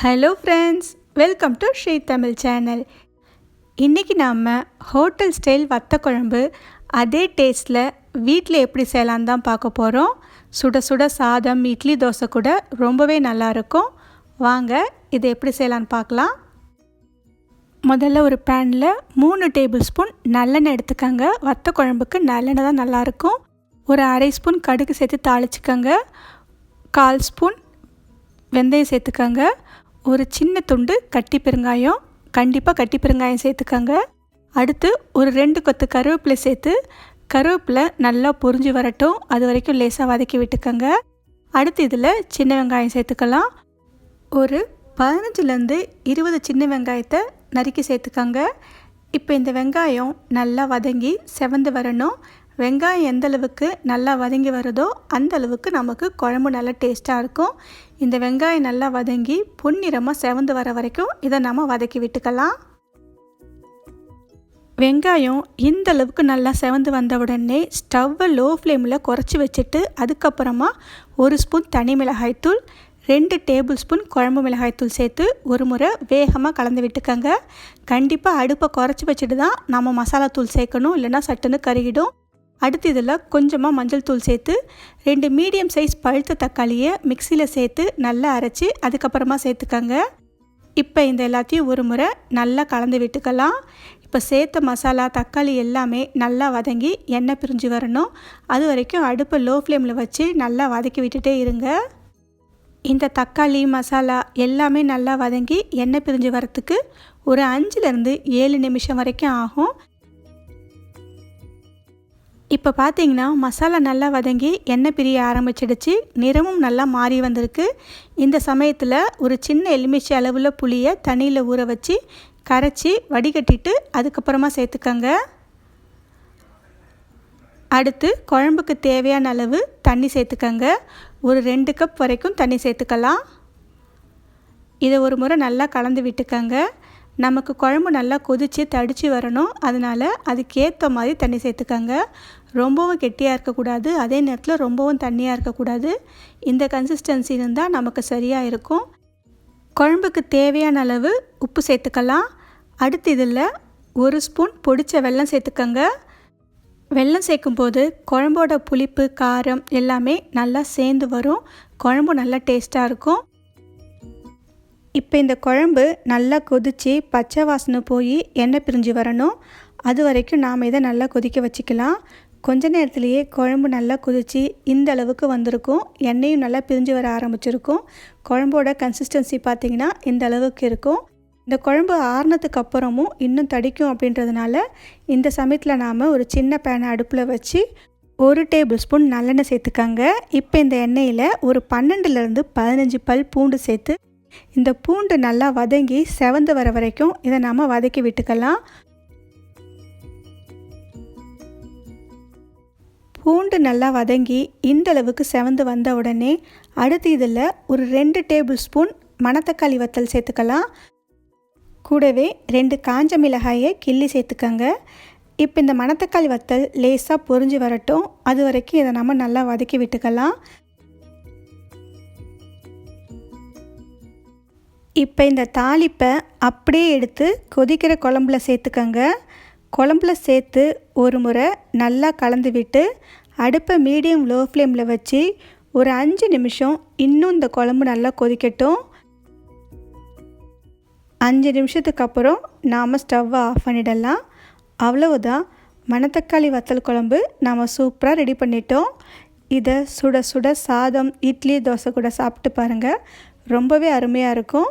Hello friends welcome to Sri Tamil channel இன்றைக்கி நாம் hotel style வத்த குழம்பு அதே டேஸ்ட்டில் வீட்டில் எப்படி செய்யலான்னு தான் பார்க்க போகிறோம் சுட சுட சாதம் இட்லி தோசை கூட ரொம்பவே நல்லாயிருக்கும் வாங்க இதை எப்படி செய்யலான்னு பார்க்கலாம். முதல்ல ஒரு பேனில் மூணு டேபிள் ஸ்பூன் நல்லெண்ணெய் எடுத்துக்கோங்க. வத்த குழம்புக்கு நல்லெண்ணெய் தான் நல்லாயிருக்கும் ஒரு அரை ஸ்பூன் கடுகு சேர்த்து தாளிச்சுக்கோங்க. கால் ஸ்பூன் வெந்தயம் சேர்த்துக்கோங்க. ஒரு சின்ன துண்டு கட்டி பெருங்காயம் கண்டிப்பாக கட்டி பெருங்காயம் சேர்த்துக்கோங்க. அடுத்து ஒரு ரெண்டு கொத்து கருவேப்பிலை சேர்த்து கருவேப்பிலை நல்லா பொரிஞ்சு வரட்டும். அது வரைக்கும் லேசாக வதக்கி விட்டுக்கோங்க. அடுத்து இதில் சின்ன வெங்காயம் சேர்த்துக்கலாம். ஒரு பதினஞ்சுலேருந்து இருபது சின்ன வெங்காயத்தை நறுக்கி சேர்த்துக்கோங்க. இப்போ இந்த வெங்காயம் நல்லா வதங்கி செவந்து வரணும். வெங்காயம் எந்த அளவுக்கு நல்லா வதங்கி வருதோ அந்த அளவுக்கு நமக்கு குழம்பு நல்லா டேஸ்ட்டாக இருக்கும். இந்த வெங்காயம் நல்லா வதங்கி பொன்னிறமாக செவந்து வர வரைக்கும் இதை நம்ம வதக்கி விட்டுக்கலாம். வெங்காயம் இந்த அளவுக்கு நல்லா செவந்து வந்த உடனே ஸ்டவ்வை லோ ஃப்ளேமில் குறைச்சி வச்சுட்டு அதுக்கப்புறமா ஒரு ஸ்பூன் தனி மிளகாய்த்தூள் ரெண்டு டேபிள் ஸ்பூன் குழம்பு மிளகாய்த்தூள் சேர்த்து ஒரு முறை வேகமாக கலந்து விட்டுக்கோங்க. கண்டிப்பாக அடுப்பை குறைச்சி வச்சுட்டு தான் நம்ம மசாலா தூள் சேர்க்கணும் இல்லைன்னா சட்டுன்னு கருகிடும். அடுத்து இதில் கொஞ்சமாக மஞ்சள் தூள் சேர்த்து ரெண்டு மீடியம் சைஸ் பழுத்த தக்காளியை மிக்சியில் சேர்த்து நல்லா அரைச்சி அதுக்கப்புறமா சேர்த்துக்கோங்க. இப்போ இந்த எல்லாத்தையும் ஒரு முறை நல்லா கலந்து விட்டுக்கலாம். இப்போ சேர்த்த மசாலா தக்காளி எல்லாமே நல்லா வதங்கி எண்ணெய் பிரிஞ்சு வரணும். அது வரைக்கும் அடுப்பை லோ ஃப்ளேமில் வச்சு நல்லா வதக்கி விட்டுட்டே இருங்க. இந்த தக்காளி மசாலா எல்லாமே நல்லா வதங்கி எண்ணெய் பிரிஞ்சு வரத்துக்கு ஒரு அஞ்சுலேருந்து ஏழு நிமிஷம் வரைக்கும் ஆகும். இப்போ பார்த்தீங்கன்னா மசாலா நல்லா வதங்கி எண்ணெய் பிரிய ஆரம்பிச்சிடுச்சு. நிறமும் நல்லா மாறி வந்திருக்கு. இந்த சமயத்தில் ஒரு சின்ன எலுமிச்சை அளவில் புளியை தண்ணியில் ஊற வச்சு கரைச்சி வடிகட்டிட்டு அதுக்கப்புறமா சேர்த்துக்கோங்க. அடுத்து குழம்புக்கு தேவையான அளவு தண்ணி சேர்த்துக்கோங்க. ஒரு ரெண்டு கப் வரைக்கும் தண்ணி சேர்த்துக்கலாம். இதை ஒரு முறை நல்லா கலந்து விட்டுக்கோங்க. நமக்கு குழம்பு நல்லா கொதித்து தடித்து வரணும். அதனால் அதுக்கேற்ற மாதிரி தண்ணி சேர்த்துக்கோங்க. ரொம்பவும் கெட்டியாக இருக்கக்கூடாது. அதே நேரத்தில் ரொம்பவும் தண்ணியாக இருக்கக்கூடாது. இந்த கன்சிஸ்டன்சி இருந்தால் நமக்கு சரியாக இருக்கும். குழம்புக்கு தேவையான அளவு உப்பு சேர்த்துக்கலாம். அடுத்து இதில் ஒரு ஸ்பூன் பொடித்த வெல்லம் சேர்த்துக்கோங்க. வெல்லம் சேர்க்கும்போது குழம்போட புளிப்பு காரம் எல்லாமே நல்லா சேர்ந்து வரும். குழம்பு நல்லா டேஸ்ட்டாக இருக்கும். இப்போ இந்த குழம்பு நல்லா கொதித்து பச்சை வாசனை போய் எண்ணெய் பிரிஞ்சு வரணும். அது வரைக்கும் நாம் இதை நல்லா கொதிக்க வச்சுக்கலாம். கொஞ்ச நேரத்துலேயே குழம்பு நல்லா கொதித்து இந்த அளவுக்கு வந்திருக்கும். எண்ணெயும் நல்லா பிரிஞ்சு வர ஆரம்பிச்சிருக்கும். குழம்போட கன்சிஸ்டன்சி பார்த்திங்கன்னா இந்த அளவுக்கு இருக்கும். இந்த குழம்பு ஆறுனதுக்கு அப்புறமும் இன்னும் தடிக்கும் அப்படின்றதுனால இந்த சமயத்தில் நாம் ஒரு சின்ன பேனை அடுப்பில் வச்சு ஒரு டேபிள் ஸ்பூன் நல்லெண்ணெய் சேர்த்துக்கங்க. இப்போ இந்த எண்ணெயில் ஒரு பன்னெண்டுலேருந்து பதினஞ்சு பல் பூண்டு சேர்த்து இந்த பூண்டு நல்லா வதங்கி செவந்து வர வரைக்கும் இதை நாம் வதக்கி விட்டுக்கலாம். பூண்டு நல்லா வதங்கி இந்த அளவுக்கு செவந்து வந்த உடனே அடுத்து இதில் ஒரு ரெண்டு டேபிள் ஸ்பூன் மணத்தக்காளி வத்தல் சேர்த்துக்கலாம். கூடவே ரெண்டு காஞ்ச மிளகாயை கிள்ளி சேர்த்துக்கங்க. இப்போ இந்த மணத்தக்காளி வத்தல் லேசாக பொறிஞ்சு வரட்டும். அது வரைக்கும் இதை நம்ம நல்லா வதக்கி விட்டுக்கலாம். இப்போ இந்த தாளிப்பை அப்படியே எடுத்து கொதிக்கிற குழம்புல சேர்த்துக்கங்க. குழம்புல சேர்த்து ஒரு முறை நல்லா கலந்து விட்டு அடுப்பை மீடியம் லோ ஃப்ளேமில் வச்சு ஒரு அஞ்சு நிமிஷம் இன்னும் இந்த குழம்பு நல்லா கொதிக்கட்டும். அஞ்சு நிமிஷத்துக்கு அப்புறம் நாம் ஸ்டவ்வை ஆஃப் பண்ணிடலாம். அவ்வளவுதான். மணத்தக்காளி வத்தல் குழம்பு நாம் சூப்பராக ரெடி பண்ணிட்டோம். இதை சுட சுட சாதம் இட்லி தோசை கூட சாப்பிட்டு பாருங்கள் ரொம்பவே அருமையாக இருக்கும்.